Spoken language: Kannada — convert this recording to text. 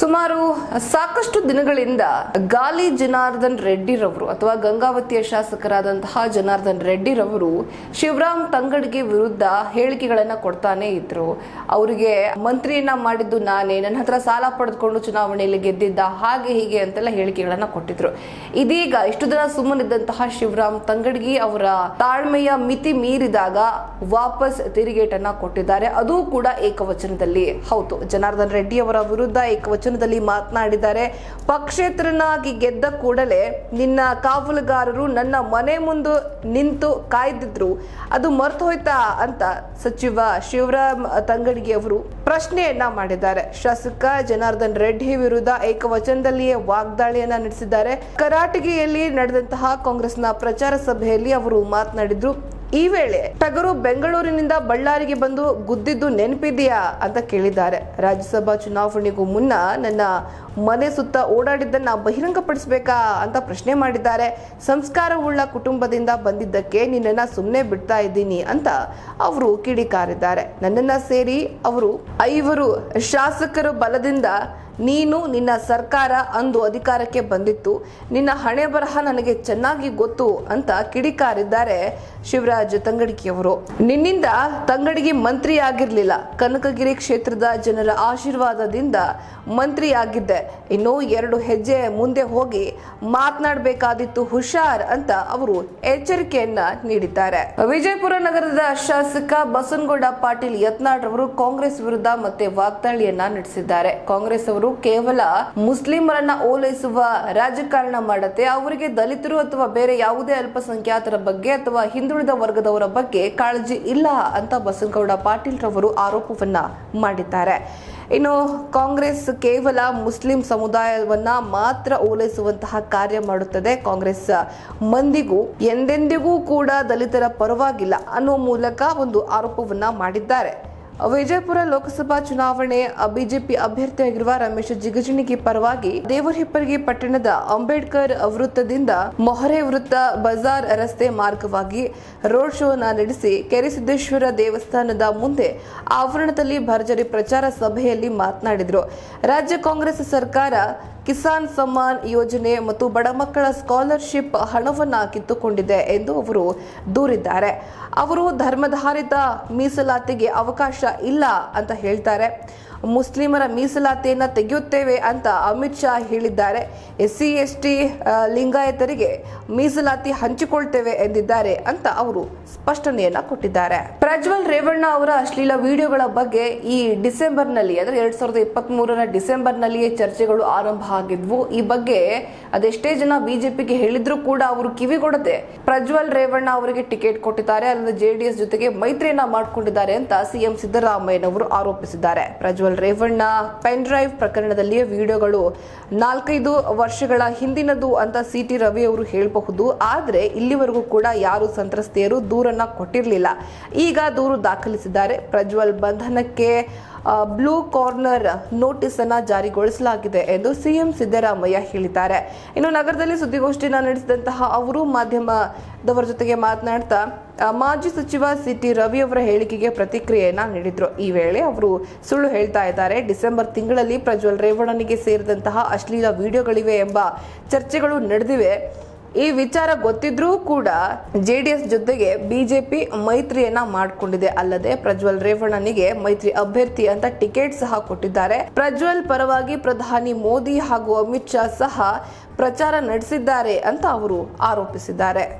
ಸುಮಾರು ಸಾಕಷ್ಟು ದಿನಗಳಿಂದ ಗಾಲಿ ಜನಾರ್ದನ್ ರೆಡ್ಡಿರವರು ಅಥವಾ ಗಂಗಾವತಿಯ ಶಾಸಕರಾದಂತಹ ಜನಾರ್ದನ್ ರೆಡ್ಡಿರವರು ಶಿವರಾಮ್ ತಂಗಡ್ಗೆ ವಿರುದ್ಧ ಹೇಳಿಕೆಗಳನ್ನ ಕೊಡ್ತಾನೆ ಇದ್ರು. ಅವರಿಗೆ ಮಂತ್ರಿಯನ್ನ ಮಾಡಿದ್ದು ನಾನೇ, ನನ್ನ ಹತ್ರ ಸಾಲ ಪಡೆದುಕೊಂಡು ಚುನಾವಣೆಯಲ್ಲಿ ಗೆದ್ದಿದ್ದ ಹಾಗೆ ಹೀಗೆ ಅಂತೆಲ್ಲ ಹೇಳಿಕೆಗಳನ್ನ ಕೊಟ್ಟಿದ್ರು. ಇದೀಗ ಇಷ್ಟು ದಿನ ಸುಮ್ಮನಿದ್ದಂತಹ ಶಿವರಾಮ್ ತಂಗಡ್ಗಿ ಅವರ ತಾಳ್ಮೆಯ ಮಿತಿ ಮೀರಿದಾಗ ವಾಪಸ್ ತಿರುಗೇಟನ್ನ ಕೊಟ್ಟಿದ್ದಾರೆ. ಅದು ಕೂಡ ಏಕವಚನದಲ್ಲಿ. ಹೌದು, ಜನಾರ್ದನ್ ರೆಡ್ಡಿ ಅವರ ವಿರುದ್ಧ ಏಕವಚನದಲ್ಲಿ ಮಾತನಾಡಿದ್ದಾರೆ. ಪಕ್ಷೇತರನಾಗಿ ಗೆದ್ದ ಕೂಡಲೇ ನಿನ್ನ ಕಾವಲುಗಾರರು ನನ್ನ ಮನೆ ಮುಂದೆ ನಿಂತು ಕಾಯ್ದಿದ್ರು. ಅದು ಮರ್ತು ಹೋಯ್ತಾ ಅಂತ ಸಚಿವ ಶಿವರಾಮ್ ತಂಗಡಿಗೆ ಅವರು ಪ್ರಶ್ನೆಯನ್ನ ಮಾಡಿದ್ದಾರೆ. ಶಾಸಕ ಜನಾರ್ದನ್ ರೆಡ್ಡಿ ವಿರುದ್ಧ ಏಕವಚನದಲ್ಲಿಯೇ ವಾಗ್ದಾಳಿಯನ್ನ ನಡೆಸಿದ್ದಾರೆ. ಕರಾಟಗಿಯಲ್ಲಿ ನಡೆದಂತಹ ಕಾಂಗ್ರೆಸ್ನ ಪ್ರಚಾರ ಸಭೆಯಲ್ಲಿ ಅವರು ಮಾತನಾಡಿದ್ರು. ಈ ವೇಳೆ ಟಗರು ಬೆಂಗಳೂರಿನಿಂದ ಬಳ್ಳಾರಿಗೆ ಬಂದು ಗುದ್ದಿದ್ದು ನೆನಪಿದೆಯಾ ಅಂತ ಕೇಳಿದ್ದಾರೆ. ರಾಜ್ಯಸಭಾ ಚುನಾವಣೆಗೂ ಮುನ್ನ ನನ್ನ ಮನೆ ಸುತ್ತ ಓಡಾಡಿದ್ದನ್ನ ಬಹಿರಂಗಪಡಿಸಬೇಕಾ ಅಂತ ಪ್ರಶ್ನೆ ಮಾಡಿದ್ದಾರೆ. ಸಂಸ್ಕಾರವುಳ್ಳ ಕುಟುಂಬದಿಂದ ಬಂದಿದ್ದಕ್ಕೆ ನಿನ್ನನ್ನು ಸುಮ್ಮನೆ ಬಿಡ್ತಾ ಇದ್ದೀನಿ ಅಂತ ಅವರು ಕಿಡಿಕಾರಿದ್ದಾರೆ. ನನ್ನನ್ನ ಸೇರಿ ಅವರು ಐವರು ಶಾಸಕರ ಬಲದಿಂದ ನೀನು ನಿನ್ನ ಸರ್ಕಾರ ಅಂದು ಅಧಿಕಾರಕ್ಕೆ ಬಂದಿತ್ತು. ನಿನ್ನ ಹಣೆ ಬರಹ ನನಗೆ ಚೆನ್ನಾಗಿ ಗೊತ್ತು ಅಂತ ಕಿಡಿಕಾರಿದ್ದಾರೆ ಶಿವರಾಜ್ ತಂಗಡಿಕಿಯವರು. ನಿನ್ನಿಂದ ತಂಗಡಿಗೆ ಮಂತ್ರಿ ಆಗಿರಲಿಲ್ಲ ಕನಕಗಿರಿ ಕ್ಷೇತ್ರದ ಜನರ ಆಶೀರ್ವಾದದಿಂದ ಮಂತ್ರಿ ಆಗಿದ್ದೆ ಇನ್ನು ಎರಡು ಹೆಜ್ಜೆ ಮುಂದೆ ಹೋಗಿ ಮಾತನಾಡಬೇಕಾದಿತ್ತು ಹುಷಾರ್ ಅಂತ ಅವರು ಎಚ್ಚರಿಕೆಯನ್ನ ನೀಡಿದ್ದಾರೆ. ವಿಜಯಪುರ ನಗರದ ಶಾಸಕ ಬಸನಗೌಡ ಪಾಟೀಲ್ ಯತ್ನಾಳ್ ಅವರು ಕಾಂಗ್ರೆಸ್ ವಿರುದ್ಧ ಮತ್ತೆ ವಾಗ್ದಾಳಿಯನ್ನ ನಡೆಸಿದ್ದಾರೆ. ಕಾಂಗ್ರೆಸ್ ಅವರು ಕೇವಲ ಮುಸ್ಲಿಮರನ್ನ ಓಲೈಸುವ ರಾಜಕಾರಣ ಮಾಡುತ್ತೆ ಅವರಿಗೆ ದಲಿತರು ಅಥವಾ ಬೇರೆ ಯಾವುದೇ ಅಲ್ಪಸಂಖ್ಯಾತರ ಬಗ್ಗೆ ಅಥವಾ ಹಿಂದುಳಿದ ವರ್ಗದವರ ಬಗ್ಗೆ ಕಾಳಜಿ ಇಲ್ಲ ಅಂತ ಬಸನಗೌಡ ಪಾಟೀಲ್ ರವರು ಆರೋಪವನ್ನ ಮಾಡಿದ್ದಾರೆ. ಇನ್ನು ಕಾಂಗ್ರೆಸ್ ಕೇವಲ ಮುಸ್ಲಿಂ ಸಮುದಾಯವನ್ನ ಮಾತ್ರ ಓಲೈಸುವಂತಹ ಕಾರ್ಯ ಮಾಡುತ್ತದೆ ಕಾಂಗ್ರೆಸ್. ಮಂದಿಗೂ ಎಂದೆಂದಿಗೂ ಕೂಡ ದಲಿತರ ಪರವಾಗಿಲ್ಲ ಅನ್ನುವ ಮೂಲಕ ಒಂದು ಆರೋಪವನ್ನ ಮಾಡಿದ್ದಾರೆ. ವಿಜಯಪುರ ಲೋಕಸಭಾ ಚುನಾವಣೆ, ಬಿಜೆಪಿ ಅಭ್ಯರ್ಥಿಯಾಗಿರುವ ರಮೇಶ್ ಜಿಗಜಿಣಗಿ ಪರವಾಗಿ ದೇವರಹಿಪ್ಪರಗಿ ಪಟ್ಟಣದ ಅಂಬೇಡ್ಕರ್ ವೃತ್ತದಿಂದ ಮೊಹರೆ ವೃತ್ತ ಬಜಾರ್ ರಸ್ತೆ ಮಾರ್ಗವಾಗಿ ರೋಡ್ ಶೋನ ನಡೆಸಿ ಕೆರೆಸಿದ್ದೇಶ್ವರ ದೇವಸ್ಥಾನದ ಮುಂದೆ ಆವರಣದಲ್ಲಿ ಭರ್ಜರಿ ಪ್ರಚಾರ ಸಭೆಯಲ್ಲಿ ಮಾತನಾಡಿದರು. ರಾಜ್ಯ ಕಾಂಗ್ರೆಸ್ ಸರ್ಕಾರ ಕಿಸಾನ್ ಸಮ್ಮಾನ್ ಯೋಜನೆ ಮತ್ತು ಬಡ ಮಕ್ಕಳ ಸ್ಕಾಲರ್ಶಿಪ್ ಹಣವನ್ನು ಕಿತ್ತುಕೊಂಡಿದೆ ಎಂದು ಅವರು ದೂರಿದ್ದಾರೆ. ಅವರು ಧರ್ಮಧಾರಿತ ಮೀಸಲಾತಿಗೆ ಅವಕಾಶ ಇಲ್ಲ ಅಂತ ಹೇಳ್ತಾರೆ. ಮುಸ್ಲಿಮರ ಮೀಸಲಾತಿಯನ್ನು ತೆಗೆಯುತ್ತೇವೆ ಅಂತ ಅಮಿತ್ ಶಾ ಹೇಳಿದ್ದಾರೆ. ಎಸ್ ಸಿ ಎಸ್ ಟಿ ಲಿಂಗಾಯತರಿಗೆ ಮೀಸಲಾತಿ ಹಂಚಿಕೊಳ್ತೇವೆ ಎಂದಿದ್ದಾರೆ ಅಂತ ಅವರು ಸ್ಪಷ್ಟನೆಯನ್ನ ಕೊಟ್ಟಿದ್ದಾರೆ. ಪ್ರಜ್ವಲ್ ರೇವಣ್ಣ ಅವರ ಅಶ್ಲೀಲ ವಿಡಿಯೋಗಳ ಬಗ್ಗೆ ಈ ಡಿಸೆಂಬರ್ನಲ್ಲಿ, ಅಂದರೆ ಎರಡ್ ಸಾವಿರದ ಇಪ್ಪತ್ತ್ ಮೂರರ ಡಿಸೆಂಬರ್ನಲ್ಲಿಯೇ ಚರ್ಚೆಗಳು ಆರಂಭ ಆಗಿದ್ವು. ಈ ಬಗ್ಗೆ ಅದೆಷ್ಟೇ ಜನ ಬಿಜೆಪಿಗೆ ಹೇಳಿದ್ರು ಕೂಡ ಅವರು ಕಿವಿಗೊಡದೆ ಪ್ರಜ್ವಲ್ ರೇವಣ್ಣ ಅವರಿಗೆ ಟಿಕೆಟ್ ಕೊಟ್ಟಿದ್ದಾರೆ. ಅಲ್ಲದೆ ಜೆಡಿಎಸ್ ಜೊತೆಗೆ ಮೈತ್ರಿಯನ್ನ ಮಾಡಿಕೊಂಡಿದ್ದಾರೆ ಅಂತ ಸಿಎಂ ಸಿದ್ದರಾಮಯ್ಯನವರು ಆರೋಪಿಸಿದ್ದಾರೆ. ಪ್ರಜ್ವಲ್ ರೇವಣ್ಣ ಪೆನ್ ಡ್ರೈವ್ ಪ್ರಕರಣದಲ್ಲಿ ವಿಡಿಯೋಗಳು ನಾಲ್ಕೈದು ವರ್ಷಗಳ ಹಿಂದಿನದು ಅಂತ ಸಿ ಟಿ ರವಿ ಅವರು ಹೇಳಬಹುದು. ಆದರೆ ಇಲ್ಲಿವರೆಗೂ ಕೂಡ ಯಾರು ಸಂತ್ರಸ್ತೆಯರು ದೂರನ್ನ ಕೊಟ್ಟಿರಲಿಲ್ಲ. ಈಗ ದೂರು ದಾಖಲಿಸಿದ್ದಾರೆ. ಪ್ರಜ್ವಲ್ ಬಂಧನಕ್ಕೆ ಬ್ಲೂ ಕಾರ್ನರ್ ನೋಟಿಸ್ ಅನ್ನ ಜಾರಿಗೊಳಿಸಲಾಗಿದೆ ಎಂದು ಸಿಎಂ ಸಿದ್ದರಾಮಯ್ಯ ಹೇಳಿದ್ದಾರೆ. ಇನ್ನು ನಗರದಲ್ಲಿ ಸುದ್ದಿಗೋಷ್ಠಿನ ನಡೆಸಿದಂತಹ ಅವರು ಮಾಧ್ಯಮದವರ ಜೊತೆಗೆ ಮಾತನಾಡ್ತಾ ಮಾಜಿ ಸಚಿವ ಸಿ ಟಿ ರವಿ ಅವರ ಹೇಳಿಕೆಗೆ ಪ್ರತಿಕ್ರಿಯೆಯನ್ನ ನೀಡಿದ್ರು. ಈ ವೇಳೆ ಅವರು ಸುಳ್ಳು ಹೇಳ್ತಾ ಇದ್ದಾರೆ. ಡಿಸೆಂಬರ್ ತಿಂಗಳಲ್ಲಿ ಪ್ರಜ್ವಲ್ ರೇವಣ್ಣನಿಗೆ ಸೇರಿದಂತಹ ಅಶ್ಲೀಲ ವಿಡಿಯೋಗಳಿವೆ ಎಂಬ ಚರ್ಚೆಗಳು ನಡೆದಿವೆ. ಈ ವಿಚಾರ ಗೊತ್ತಿದ್ರೂ ಕೂಡ ಜೆಡಿಎಸ್ ಜೊತೆಗೆ ಬಿಜೆಪಿ ಮೈತ್ರಿಯನ್ನ ಮಾಡಿಕೊಂಡಿದೆ. ಅಲ್ಲದೆ ಪ್ರಜ್ವಲ್ ರೇವಣ್ಣನಿಗೆ ಮೈತ್ರಿ ಅಭ್ಯರ್ಥಿ ಅಂತ ಟಿಕೆಟ್ ಸಹ ಕೊಟ್ಟಿದ್ದಾರೆ. ಪ್ರಜ್ವಲ್ ಪರವಾಗಿ ಪ್ರಧಾನಿ ಮೋದಿ ಹಾಗೂ ಅಮಿತ್ ಶಾ ಸಹ ಪ್ರಚಾರ ನಡೆಸಿದ್ದಾರೆ ಅಂತ ಅವರು ಆರೋಪಿಸಿದ್ದಾರೆ.